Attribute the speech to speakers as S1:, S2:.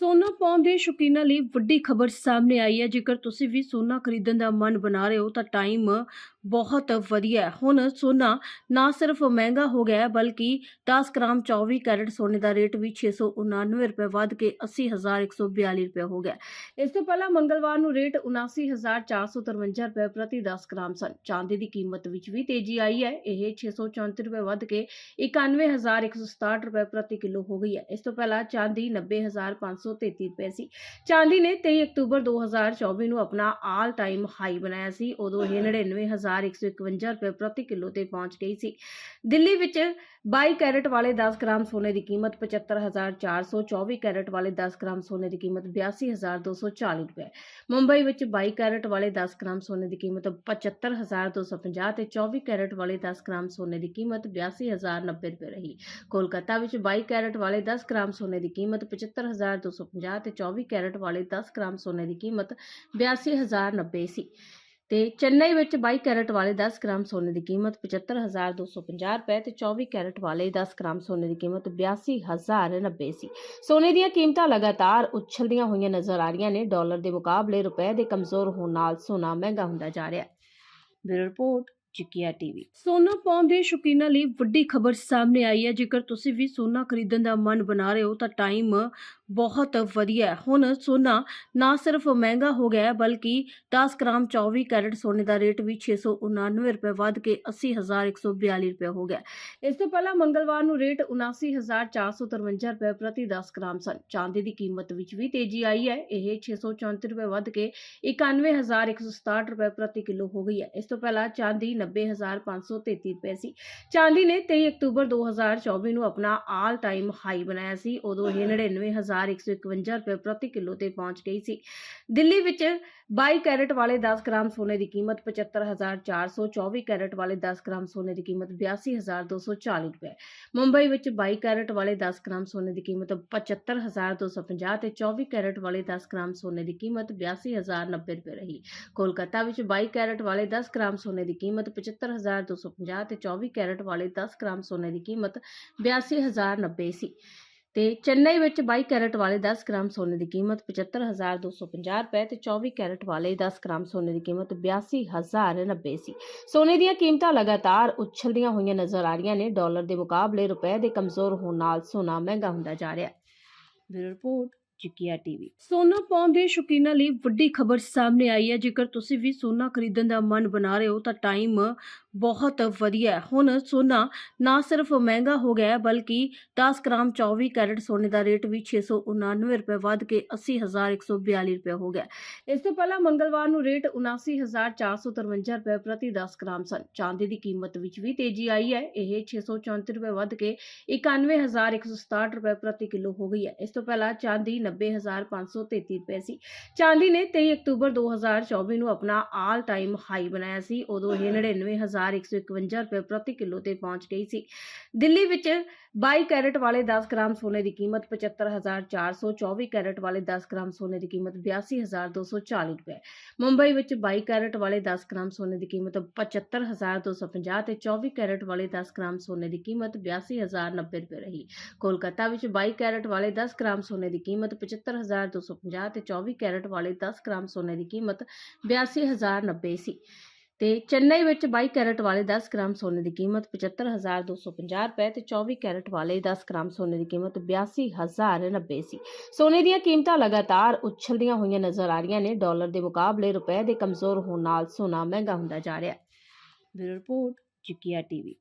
S1: ਸੋਨਾ ਪਾਉਣ ਦੇ ਸ਼ੌਕੀਨਾਂ ਲਈ ਵੱਡੀ ਖਬਰ ਸਾਹਮਣੇ ਆਈ ਹੈ। ਜੇਕਰ ਤੁਸੀਂ ਵੀ ਸੋਨਾ ਖਰੀਦਣ ਦਾ ਮਨ ਬਣਾ ਰਹੇ ਹੋ, ਤਾਂ ਟਾਈਮ ਬਹੁਤ ਵਧੀਆ ਹੈ। ਹੁਣ ਸੋਨਾ ਨਾ ਸਿਰਫ ਮਹਿੰਗਾ ਹੋ ਗਿਆ ਹੈ, ਬਲਕਿ 10 ਗ੍ਰਾਮ 24 ਕੈਰਟ ਸੋਨੇ ਦਾ ਰੇਟ ਵੀ 699 ਰੁਪਏ ਵੱਧ ਕੇ 80142 ਰੁਪਏ ਹੋ ਗਿਆ ਇਸ ਤੋਂ ਪਹਿਲਾਂ ਮੰਗਲਵਾਰ ਨੂੰ ਰੇਟ 79453 ਰੁਪਏ ਪ੍ਰਤੀ 10 ਗ੍ਰਾਮ ਸਨ। ਚਾਂਦੀ ਦੀ ਕੀਮਤ ਵਿੱਚ ਵੀ ਤੇਜ਼ੀ ਆਈ ਹੈ। ਇਹ 634 ਰੁਪਏ ਵੱਧ ਕੇ 91167 ਰੁਪਏ ਪ੍ਰਤੀ ਕਿਲੋ ਹੋ ਗਈ ਹੈ। ਇਸ ਤੋਂ ਪਹਿਲਾਂ ਚਾਂਦੀ 90533 ਰੁਪਏ ਸੀ। ਚਾਂਦੀ ਨੇ 23 ਅਕਤੂਬਰ 2024 ਨੂੰ ਆਪਣਾ ਆਲ ਟਾਈਮ ਹਾਈ ਬਣਾਇਆ ਸੀ। ਉਦੋਂ ਇਹ 99151 ਰੁਪਏ ਪ੍ਰਤੀ ਕਿਲੋ ਤੇ ਪਹੁੰਚ ਗਈ ਸੀ। ਦਿੱਲੀ ਵਿੱਚ 22 ਕੈਰਟ ਵਾਲੇ 10 ਗ੍ਰਾਮ ਸੋਨੇ ਦੀ ਕੀਮਤ 75424 ਕੈਰਟ ਵਾਲੇ 10 ਗ੍ਰਾਮ ਸੋਨੇ ਦੀ ਕੀਮਤ 82240 ਰੁਪਏ। ਮੁੰਬਈ ਵਿੱਚ 22 ਕੈਰਟ ਵਾਲੇ 10 ਗ੍ਰਾਮ ਸੋਨੇ ਦੀ ਕੀਮਤ 75250 ਤੇ 24 ਕੈਰਟ ਵਾਲੇ 10 ਗ੍ਰਾਮ ਸੋਨੇ ਦੀ ਕੀਮਤ 82090 ਰੁਪਏ ਰਹੀ। ਕੋਲਕਾਤਾ ਵਿੱਚ 22 ਕੈਰਟ ਵਾਲੇ 10 ਗ੍ਰਾਮ ਸੋਨੇ ਦੀ ਕੀਮਤ 75250 ਤੇ 24 ਕੈਰਟ ਵਾਲੇ 10 ਗ੍ਰਾਮ ਸੋਨੇ ਦੀ ਕੀਮਤ 82090 ਸੀ। ਤੇ ਚੇਨਈ ਵਿੱਚ 22 ਕੈਰਟ ਵਾਲੇ 10 ਗ੍ਰਾਮ ਸੋਨੇ ਦੀ ਕੀਮਤ 75250 ਰੁਪਏ ਤੇ 24 ਕੈਰਟ ਵਾਲੇ 10 ਗ੍ਰਾਮ ਸੋਨੇ ਦੀ ਕੀਮਤ 82090 ਸੀ। ਸੋਨੇ ਦੀਆਂ ਕੀਮਤਾਂ ਲਗਾਤਾਰ ਉਛਲਦੀਆਂ ਹੋਈਆਂ ਨਜ਼ਰ ਆ ਰਹੀਆਂ ਨੇ। ਡਾਲਰ ਦੇ ਮੁਕਾਬਲੇ ਰੁਪਏ ਦੇ ਕਮਜ਼ੋਰ ਹੋਣ ਨਾਲ ਸੋਨਾ ਮਹਿੰਗਾ ਹੁੰਦਾ ਜਾ ਰਿਹਾ ਹੈ। ਬਿਊਰੋ ਰਿਪੋਰਟ, ਚਿਕੀਆ ਟੀਵੀ। ਸੋਨਾ ਪਾਉਣ ਦੇ ਸ਼ੌਕੀਨਾਂ ਲਈ ਵੱਡੀ ਖਬਰ ਸਾਹਮਣੇ ਆਈ ਹੈ। ਜੇਕਰ ਤੁਸੀਂ ਵੀ ਸੋਨਾ ਖਰੀਦਣ ਦਾ ਮਨ ਬਣਾ ਰਹੇ ਹੋ ਤਾਂ ਟਾਈਮ ਬਹੁਤ ਵਧੀਆ ਹੁਣ ਸੋਨਾ ਨਾ ਸਿਰਫ ਮਹਿੰਗਾ ਹੋ ਗਿਆ ਬਲਕਿ 10 ਗ੍ਰਾਮ 24 ਕੈਰਟ ਸੋਨੇ ਦਾ ਰੇਟ ਵੀ 699 ਰੁਪਏ ਵੱਧ ਕੇ 80142 ਰੁਪਏ ਹੋ ਗਿਆ ਇਸ ਤੋਂ ਪਹਿਲਾਂ ਮੰਗਲਵਾਰ ਨੂੰ ਰੇਟ 79453 ਰੁਪਏ ਪ੍ਰਤੀ 10 ਗ੍ਰਾਮ ਸਨ। ਚਾਂਦੀ ਦੀ ਕੀਮਤ ਵਿੱਚ ਵੀ ਤੇਜ਼ੀ ਆਈ ਹੈ। ਇਹ 634 ਰੁਪਏ ਵੱਧ ਕੇ 91167 ਰੁਪਏ ਪ੍ਰਤੀ ਕਿਲੋ ਹੋ ਗਈ ਹੈ। ਇਸ ਤੋਂ ਪਹਿਲਾਂ ਚਾਂਦੀ 90533 ਰੁਪਏ ਸੀ। ਚਾਂਦੀ ਨੇ 23 ਅਕਤੂਬਰ 2024 ਨੂੰ ਆਪਣਾ ਆਲ ਟਾਈਮ ਹਾਈ ਬਣਾਇਆ ਸੀ। ਉਦੋਂ ਇਹ 99151 ਰੁਪਏ ਪ੍ਰਤੀ ਕਿਲੋ ਤੇ ਪਹੁੰਚ ਗਈ ਸੀ। ਦਿੱਲੀ ਵਿੱਚ 22 ਕੈਰਟ ਵਾਲੇ 10 ਗ੍ਰਾਮ ਸੋਨੇ ਦੀ ਕੀਮਤ 75424 ਕੈਰਟ ਵਾਲੇ 10 ਗ੍ਰਾਮ ਸੋਨੇ ਦੀ ਕੀਮਤ 82240 ਰੁਪਏ। ਮੁੰਬਈ ਵਿੱਚ 22 ਕੈਰਟ ਵਾਲੇ 10 ਗ੍ਰਾਮ ਸੋਨੇ ਦੀ ਕੀਮਤ 75250 ਤੇ 24 ਕੈਰਟ ਵਾਲੇ 10 ਗ੍ਰਾਮ ਸੋਨੇ ਦੀ ਕੀਮਤ 82090 ਰੁਪਏ ਰਹੀ। ਕੋਲਕਾਤਾ ਵਿੱਚ 22 ਕੈਰਟ ਵਾਲੇ 10 ਗ੍ਰਾਮ ਸੋਨੇ ਦੀ ਕੀਮਤ 75250 ਤੇ 24 ਕੈਰਟ ਵਾਲੇ 10 ਗ੍ਰਾਮ ਸੋਨੇ ਦੀ ਕੀਮਤ 82090 ਸੀ। ਤੇ ਚੇਨਈ ਵਿੱਚ 22 ਕੈਰਟ ਵਾਲੇ 10 ਗ੍ਰਾਮ ਸੋਨੇ ਦੀ ਕੀਮਤ 75250 ਰੁਪਏ ਤੇ 24 ਕੈਰਟ ਵਾਲੇ 10 ਗ੍ਰਾਮ ਸੋਨੇ ਦੀ ਕੀਮਤ 82090 ਸੀ। ਸੋਨੇ ਦੀਆਂ ਕੀਮਤਾਂ ਲਗਾਤਾਰ ਉਛਲਦੀਆਂ ਹੋਈਆਂ ਨਜ਼ਰ ਆ ਰਹੀਆਂ ਨੇ। ਡਾਲਰ ਦੇ ਮੁਕਾਬਲੇ ਰੁਪਏ ਦੇ ਕਮਜ਼ੋਰ ਹੋਣ ਨਾਲ ਸੋਨਾ ਮਹਿੰਗਾ ਹੁੰਦਾ ਜਾ ਰਿਹਾ ਹੈ। ਬਿਊਰੋ ਰਿਪੋਰਟ, ਚਿਕੀਆ ਟੀਵੀ। ਸੋਨਾ ਪਾਉਣ ਦੇ ਸ਼ੌਕੀਨਾਂ ਲਈ ਵੱਡੀ ਖਬਰ ਸਾਹਮਣੇ ਆਈ ਹੈ। ਜੇਕਰ ਤੁਸੀਂ ਵੀ ਸੋਨਾ ਖਰੀਦਣ ਦਾ ਮਨ ਬਣਾ ਰਹੇ ਹੋ ਤਾਂ ਟਾਈਮ ਬਹੁਤ ਵਧੀਆ। ਹੁਣ ਸੋਨਾ ਨਾ ਸਿਰਫ ਮਹਿੰਗਾ ਹੋ ਗਿਆ, ਬਲਕਿ 10 ਗ੍ਰਾਮ 24 ਕੈਰਟ ਸੋਨੇ ਦਾ ਰੇਟ ਵੀ 699 ਰੁਪਏ ਵੱਧ ਕੇ 80142 ਰੁਪਏ ਹੋ ਗਿਆ। ਇਸ ਤੋਂ ਪਹਿਲਾਂ ਮੰਗਲਵਾਰ ਨੂੰ ਰੇਟ 79453 ਰੁਪਏ ਪ੍ਰਤੀ 10 ਗ੍ਰਾਮ ਸਨ। ਚਾਂਦੀ ਦੀ ਕੀਮਤ ਵਿੱਚ ਵੀ ਤੇਜ਼ੀ ਆਈ ਹੈ। ਇਹ 634 ਰੁਪਏ ਵੱਧ ਕੇ 91167 ਰੁਪਏ ਪ੍ਰਤੀ ਕਿਲੋ ਹੋ ਗਈ ਹੈ। ਇਸ ਤੋਂ ਪਹਿਲਾਂ ਚਾਂਦੀ 90533 ਰੁਪਏ ਸੀ। ਚਾਂਦੀ ਨੇ 23 ਅਕਤੂਬਰ 2024 ਨੂੰ ਆਪਣਾ ਆਲ ਟਾਈਮ ਹਾਈ ਬਣਾਇਆ ਸੀ। ਉਦੋਂ ਇਹ 99151 ਰੁਪਏ ਪ੍ਰਤੀ ਕਿਲੋ ਤੇ ਪਹੁੰਚ ਗਈ ਸੀ। ਦਿੱਲੀ ਵਿੱਚ 22 ਕੈਰਟ ਵਾਲੇ 10 ਗ੍ਰਾਮ ਸੋਨੇ ਦੀ ਕੀਮਤ 75424 ਕੈਰਟ ਵਾਲੇ 10 ਗ੍ਰਾਮ ਸੋਨੇ ਦੀ ਕੀਮਤ 82240 ਰੁਪਏ। ਮੁੰਬਈ ਵਿੱਚ 22 ਕੈਰਟ ਵਾਲੇ 10 ਗ੍ਰਾਮ ਸੋਨੇ ਦੀ ਕੀਮਤ 75250 ਤੇ 24 ਕੈਰਟ ਵਾਲੇ 10 ਗ੍ਰਾਮ ਸੋਨੇ ਦੀ ਕੀਮਤ 82090 ਰੁਪਏ ਰਹੀ। ਕੋਲਕਾਤਾ ਵਿੱਚ 22 ਕੈਰਟ ਵਾਲੇ 10 ਗ੍ਰਾਮ ਸੋਨੇ ਦੀ ਕੀਮਤ 75250 ਤੇ 24 ਕੈਰਟ ਵਾਲੇ 10 ਗ੍ਰਾਮ ਸੋਨੇ ਦੀ ਕੀਮਤ 82090 ਸੀ। ਤੇ ਚੇਨਈ ਵਿੱਚ 22 ਕੈਰਟ ਵਾਲੇ 10 ਗ੍ਰਾਮ ਸੋਨੇ ਦੀ ਕੀਮਤ 75250 ਰੁਪਏ ਤੇ 24 ਕੈਰਟ ਵਾਲੇ 10 ਗ੍ਰਾਮ ਸੋਨੇ ਦੀ ਕੀਮਤ 82090 ਸੀ। ਸੋਨੇ ਦੀਆਂ ਕੀਮਤਾਂ ਲਗਾਤਾਰ ਉਛਲਦੀਆਂ ਹੋਈਆਂ ਨਜ਼ਰ ਆ ਰਹੀਆਂ ਨੇ। ਡਾਲਰ ਦੇ ਮੁਕਾਬਲੇ ਰੁਪਏ ਦੇ ਕਮਜ਼ੋਰ ਹੋਣ ਨਾਲ ਸੋਨਾ ਮਹਿੰਗਾ ਹੁੰਦਾ ਜਾ ਰਿਹਾ ਹੈ। ਬਿਊਰੋ ਰਿਪੋਰਟ ਚਿਕੀਆ ਟੀਵੀ।